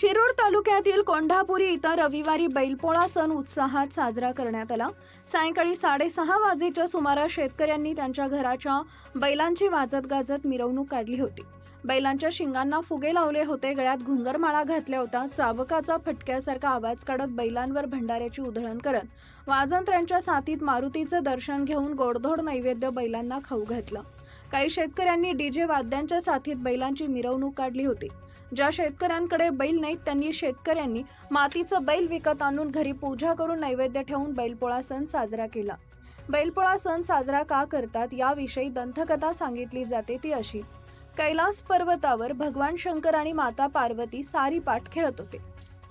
शिरूर तालुक्यातील कोंढापुरी इथं रविवारी बैलपोळा सण उत्साहात साजरा करण्यात आला. सायंकाळी साडेसहा वाजेच्या सुमारास शेतकऱ्यांनी त्यांच्या घराच्या बैलांची वाजत गाजत मिरवणूक काढली होती. बैलांच्या शिंगांना फुगे लावले होते गळ्यात घुंगरमाळा घातल्या होता. चाबकाचा फटक्यासारखा आवाज काढत बैलांवर भंडाऱ्याची उधळण करत वाजंत्र्यांच्या साथीत मारुतीचं दर्शन घेऊन गोडधोड नैवेद्य बैलांना खाऊ घातलं. काही शेतकऱ्यांनी डीजे वाद्यांच्या साथीत बैलांची मिरवणूक काढली होती. ज्या शेतकऱ्यांकडे बैल नाहीत त्यांनी शेतकऱ्यांनी मातीचं बैल विकत आणून घरी पूजा करून नैवेद्य ठेवून बैलपोळा सण साजरा केला. बैलपोळा सण साजरा का करतात याविषयी दंतकथा सांगितली जाते ती अशी. कैलास पर्वतावर भगवान शंकर आणि माता पार्वती सारीपाठ खेळत होते.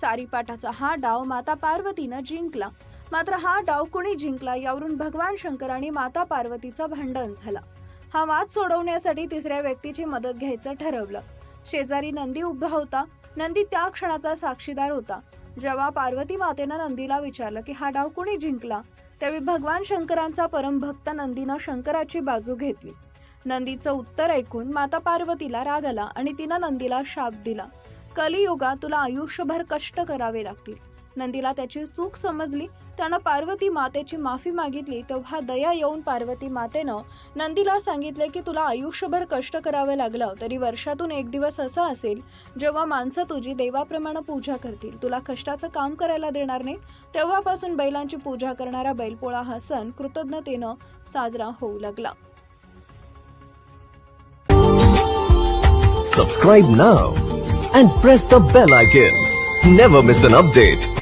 सारीपाठाचा हा डाव माता पार्वतीनं जिंकला. मात्र हा डाव कुणी जिंकला यावरून भगवान शंकर आणि माता पार्वतीचं भांडण झाला. हा वाद सोडवण्यासाठी तिसऱ्या व्यक्तीची मदत घ्यायचं ठरवलं. शेजारी नंदी उभा होता. नंदी त्या क्षणाचा साक्षीदार होता. जेव्हा पार्वती मातेनं नंदीला विचारलं की हा डाव कुणी जिंकला? त्यावेळी भगवान शंकरांचा परमभक्त नंदीनं शंकराची बाजू घेतली. नंदीचं उत्तर ऐकून माता पार्वतीला राग आला आणि तिनं नंदीला शाप दिला. कलियुगा तुला आयुष्यभर कष्ट करावे लागतील. नंदीला त्याची चूक समजली त्यानं पार्वती मातेची माफी मागितली तेव्हा दया येऊन पार्वती मातेनं नंदीला सांगितले की तुला आयुष्यभर कष्ट करावं लागलं तरी वर्षातून एक दिवस असा असेल जेव्हा माणसं तुझी देवाप्रमाणे पूजा करतील तुला कष्टाचं काम करायला देणार नाही तेव्हापासून बैलांची पूजा करणारा बैलपोळा हा सण कृतज्ञतेनं साजरा होऊ लागला Subscribe now and press the bell icon. Never miss an update.